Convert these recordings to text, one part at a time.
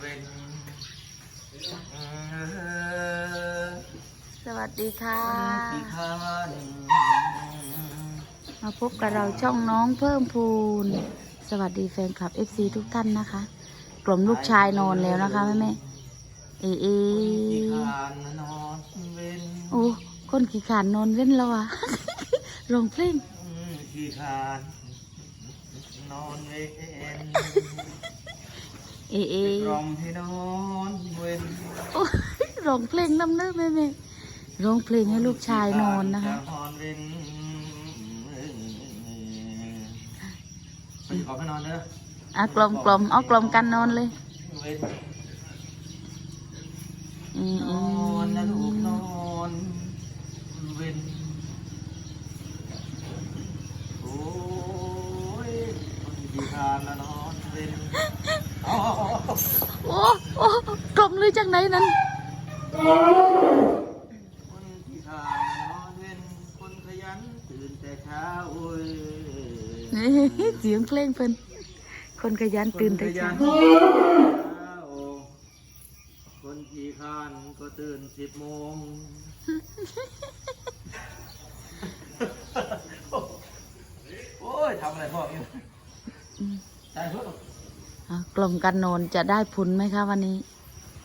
เป็นสวัสดีค่ะ ที่ข้านมาพบกับเราช่องน้องเพิ่มพูน สวัสดีแฟนคลับ FC ทุกท่านนะคะ กล่อมลูกชายนอนแล้วนะคะแม่แม่เอเอที่ข้านนอนเว้นโอ้คนขี้ขานนอนเว้นแล้วอะร้องเพลงที่ข้านนอนเว้น เอเอกล่อมให้นอนเว้นโอ้ยร้องเพลงน้ำเนื้อแม่แม่ร้องเพลงให้ลูกชายนอนนะคะนอนเว้นไปขอไปนอนเด้ออะกล่อมกล่อมเอากล่อมกันนอนเลยเว้นอืมนอือนนะลูกนมอนเว้นโอ้ยคนที่ทานนะนอนเว้นอ๋อ โอ้โอ้กล่อมเลยจากไหนนั้นคนที่ทานนะนอนเว้นคนขยันตื่นแต่เช้าโอ้ยนี่เสียงเพลงเพิ่นคนขยันตื่นแต่เช้าคนขยันตื่นแต่เช้าคนที่คร้านก็ตื่นสิบโมงโอ้ยทำอะไรพ่อเนี่ยอืมใจเพื่ออะ กล่อมกันนอนจะได้ผลไหมคะวันนี้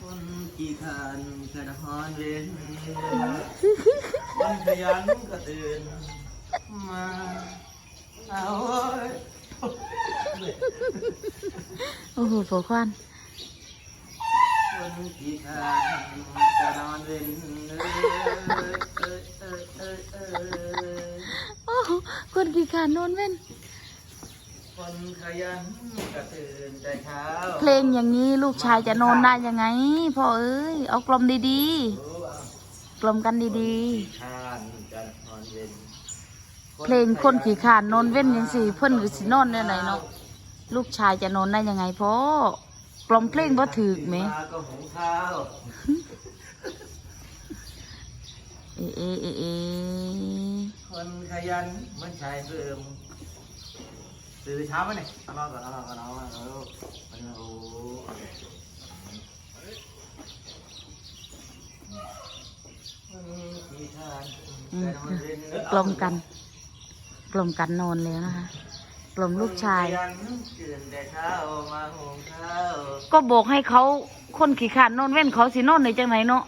คนกี่คันกระหอนเว้นคนขยันก็ตื่นมาเอาเว้ยโอ้โหโผควันคนกี่คันกระนอนเว้นเอ้ยเอ้ยเอ้ยเอ้ยเอ้ยโอ้โหคนกี่ขานนอนเว้น คนขยันก็ตื่นแต่เช้าเพลงอย่างนี้ลูกชายจะนอนได้ยังไงพ่อเอ้ยเอากล่อมดีรู้ว่าๆ กล่อมกันดีขี้คร้านกระนอนเว้นๆ เพลงคนขี่ขานนอนเว้นยังสิเพิ่นก็สินอนได้ไหนเนาะลูกชายจะนอนได้ยังไงพ่อกล่อมเพลงบ่ถึกไหมตื่นาก็หุงข้าวเอเอเอเอคนขยันมันชายเพิ่ม ตื่นเช้าไหมเนี่ยเอานอนก่อนเอานอนก่อนเอานอนก่อนเอาเอานอนโอ้คนขี้คร้านอืมกระนอนเว้นกลมกัน กลมกันนอนแล้วนะคะ กลมลูกชาย ตื่นแต่เช้ามาหุงข้าวก็บอกให้เขาคนขี้ขานนอนเว้นเขาสินอนในจังไหนเนาะ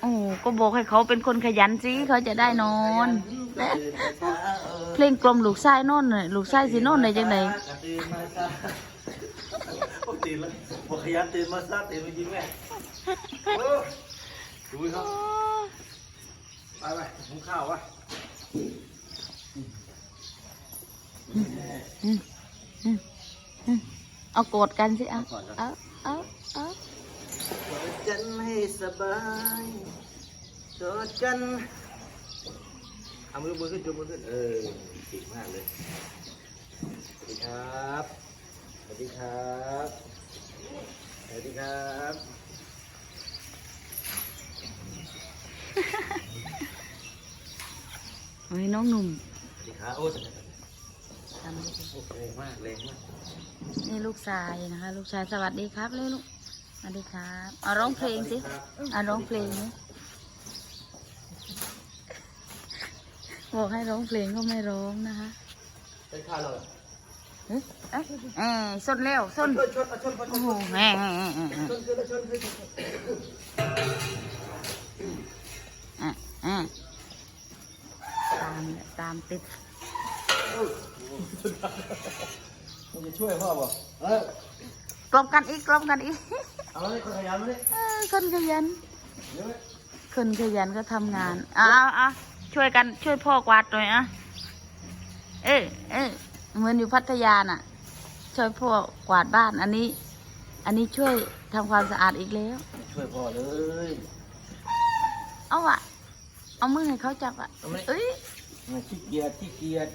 โอ้ก็บอกให้เขาเป็นคนขยันสิเขาจะได้นอนและตื่น แต่เช้าเพลงกลมลูกชายนอนน่ะลูกชายสินอนในจังไหนตื่นมาซะผมตื่นแล้วบอกขยันตื่นมาซะตื่นมายิงแม่โอ้ดูครับไปไปหุงข้าววะอืมอืมอืมเอาโกรธกันสิเอาเอาเอาเอากอดกันให้สบายกอดกัน เอามือมือขึ้นจุมือขึ้น เออเก่งมากเลย สวัสดีครับ สวัสดีครับ สวัสดีครับเฮ้ยน้องหนุ่ม สวัสดีครับ โอ้ทำดิโอ้แรงมากแรงมากนี่ลูกชายนะคะ ลูกชายสวัสดีครับเลยลูกสวัสดีครับเอาร้องเพลงสิเอาร้องเพลงสิ บอกให้ร้องเพลงก็ไม่ร้องนะคะได้ข้าวเลยเอ๊ะเอ๊ะเอ๊ะส้นเร็วส้นชนชนชนชนชโอ้นโหแม่แม่แม่แม่แม่ชนชนชนชนอะอะตามตามติดมึงจะช่วยพ่อป่ะเออกลมกันอีกกลมกันอีกเอาเลยคนขยันมาเลยเออคนขยันเดี๋ยวไหมคนขยันก็ทำงานเอาเอาเอา ช่วยกันช่วยพ่อกวาดหน่อยอะเอ้ยเอ้ยเหมือนอยู่พัทยาน่ะ ช่วยพ่อกวาดบ้าน อันนี้ อันนี้ช่วยทำความสะอาดอีกแล้ว ช่วยพ่อเลยเอาอะเอามือให้เขาจับอะเอาไหมเอ้ยมันขี้เกียจขี้เกียจ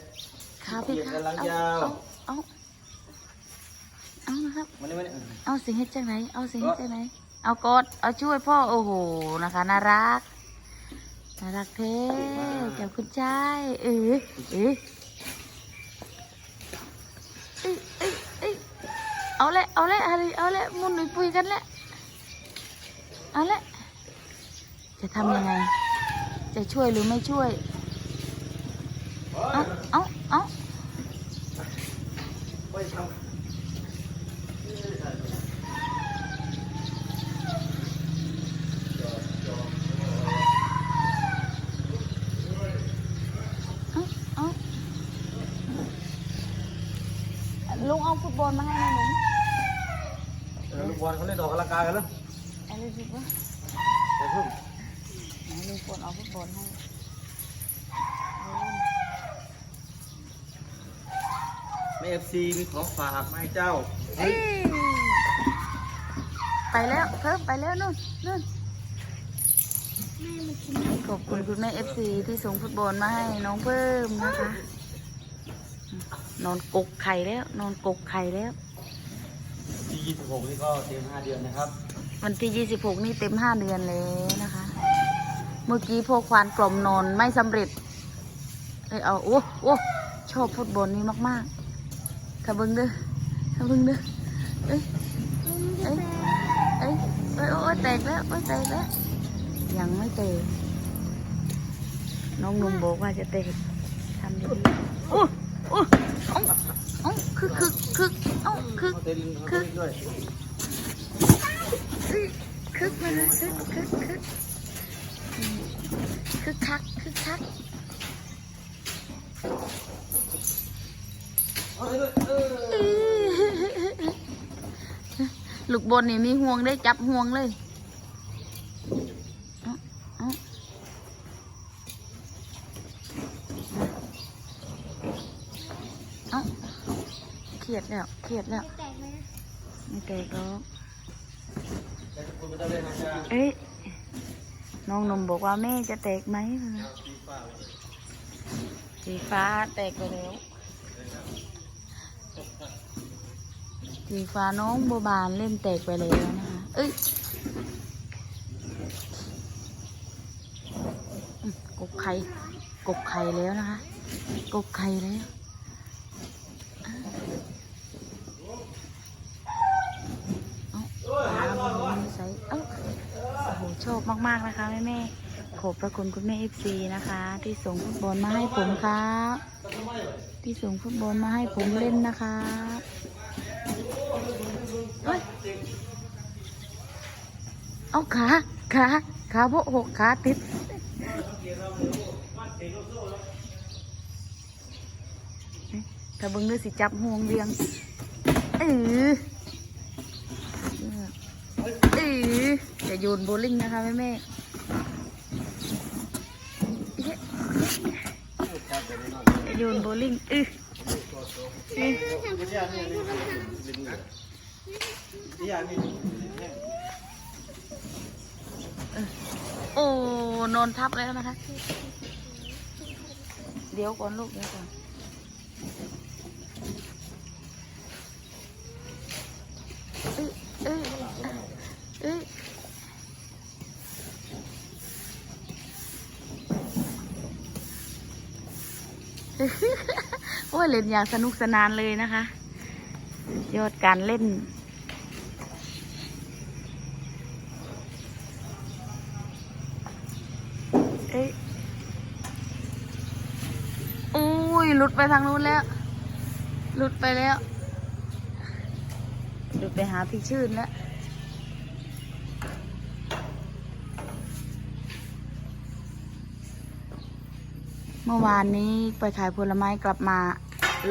ขาพี่เกียจขากำลังเอายาวเอาเอาเอานะครับมานี่มานี่เอาสิเฮ็ดจังไหนเอาสิเฮ็ดจังไหนเอากดเอาช่วยพ่อโอ้โหนะคะน่ารัก น่ารักเท่เจ้าคุณชายเออเออเอ้ยเอ้ยเอ้ยเอาละเอาละอะไรเอาละมุนหนุ่ยปุยกันละเอาละจะทำยังไง จะช่วยหรือไม่ช่วย เอาเอาเอาไม่ทำเอาเอาลุงเอา ฟุตบอลมาให้หน่อยหนึ่งเออลูกบอลเขาเล่นออกกำลังกายกันแล้วอะไรสิวะแต่เพิ่งไหนลุงปนเอาฟุตบอลให้แม่เอฟซีมีของฝากมาให้เจ้าเอ้ยไปแล้วเพิ่มไปแล้วนู่นนู่นขอบคุณคุณแม่เอฟซีที่ส่งฟุตบอลมาให้น้องเพิ่มนะคะ นอนกกไข่แล้ว นอนกกไข่แล้ว ที่ยี่สิบหกนี่ก็เตรียมห้าเดือนนะครับ วันที่ 26 นี่เต็ม 5 เดือนแล้วนะคะ เมื่อกี้พวกควานกล่อมนอนไม่สำเร็จเอ้ยเอาโอ้โอ้ชอบฟุตบอลนี้มากๆถ้าเบิ้งเด้อถ้าเบิ้งเด้อเอ้ยเอ้ยเอ้ยเอ้ยโอ้ยแตกแล้วโอ้ยแตกแล้ว ยังไม่แตกน้องหนุ่มบอกว่าจะแตกทำดีๆโอ้โอ้เอ้าเอ้าคึกคึกคึกเอ้าคึกเขาเต้นเขาเต้นด้วยคึกมาเลยคึกคึกคึกคึกคักคึกคักลูกบอลนี่มีห่วงได้จับห่วงเลยเอาเอาเอา เครียดแล้วเครียดแล้วไม่แตกหรอกแต่คุณไม่ต้องเล่นนะจ๊ะเอ้ยน้องนมบอกว่าแม่จะแตกไหมสีฟ้าแตกไปแล้วสีฟ้าน้องโบบานเล่นแตกไปแล้วนะคะเอ้ยกกไข่กกไข่แล้วนะคะกกไข่แล้วเอาน้ำมันใสเอ้าโอ้โหชอบ มากๆนะคะแม่แม่ขอบพระคุณคุณแม่เอฟซีนะคะ ที่ส่งฟุตบอลมาให้ผมครับที่ส่งฟุตบอลมาให้ผมเล่นนะคะเอ้ยเอาขาขาขาโบหกขาติดถ้าเบิ่งเนื้อสิจับห่วงเรียงเอออ จะโยนโบว์ลิ่งนะคะแม่แม่จะโยนโบว์ลิ่งเออเออวิทยานี่ลิงนะวิทยานี่โอ้นอนทับแล้วนะคะ เดี๋ยวก่อนลูกเดี๋ยวก่อนเอ้ยเอ้ยเอ้ย โอ้ยเล่นอย่างสนุกสนานเลยนะคะ ยอดการเล่น เอ้ยอุ้ยหลุดไปทางนู้นแล้ว หลุดไปแล้ว หลุดไปหาพี่ชื่นแล้ว เมื่อวานนี้ไปขายผลไม้กลับมา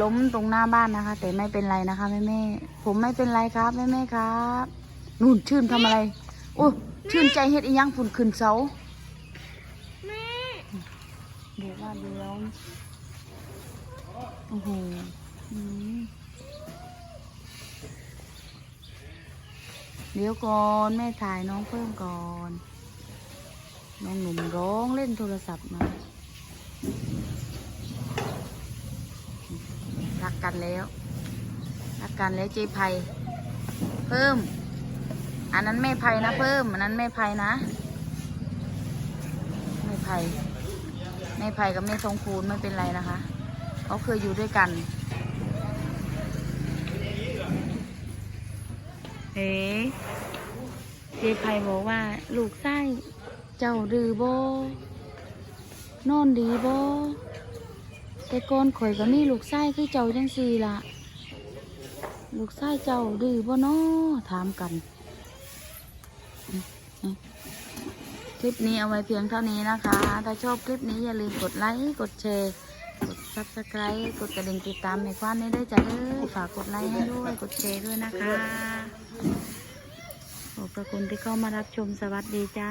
ล้มตรงหน้าบ้านนะคะ แต่ไม่เป็นไรนะคะแม่แม่ๆผมไม่เป็นไรครับแม่แม่ๆครับนู่นชื่นทำอะไรโอ้ชื่นใจเฮ็ดอีหยังผุนขึ้นเสาเดี๋ยวว่าเดี๋ยวโอ้โหอืมเดี๋ยวก่อนแม่ถ่ายน้องเพิ่มก่อน น้องหนุ่มร้องเล่นโทรศัพท์มา รักกันแล้ว รักกันแล้วเจ๊ไพเพิ่ม อันนั้นแม่ไพนะ เพิ่ม อันนั้นแม่ไพนะแม่ไพแม่ไผ่กับแม่ทองคูณไม่เป็นไรนะคะเขาเคยอยู่ด้วยกันเฮ้เฮจไพบอกว่า ลูกไส้เจ้าดือโบนอนดีโบ แต่ก่อนข่อยก็มีลูกไส้คือเจ้าจังสี่ละลูกไส้เจ้าดื้อโบนอถามกัน คลิปนี้เอาไว้เพียงเท่านี้นะคะ ถ้าชอบคลิปนี้อย่าลืมกดไลค์ กดแชร์ กด subscribe กดกระดิ่งติดตามในความนี้ด้วยจ้ะเด้อฝากกดไลค์ให้ด้วย กดแชร์ด้วยนะคะ ขอบพระคุณที่เข้ามารับชมสวัสดีจ้า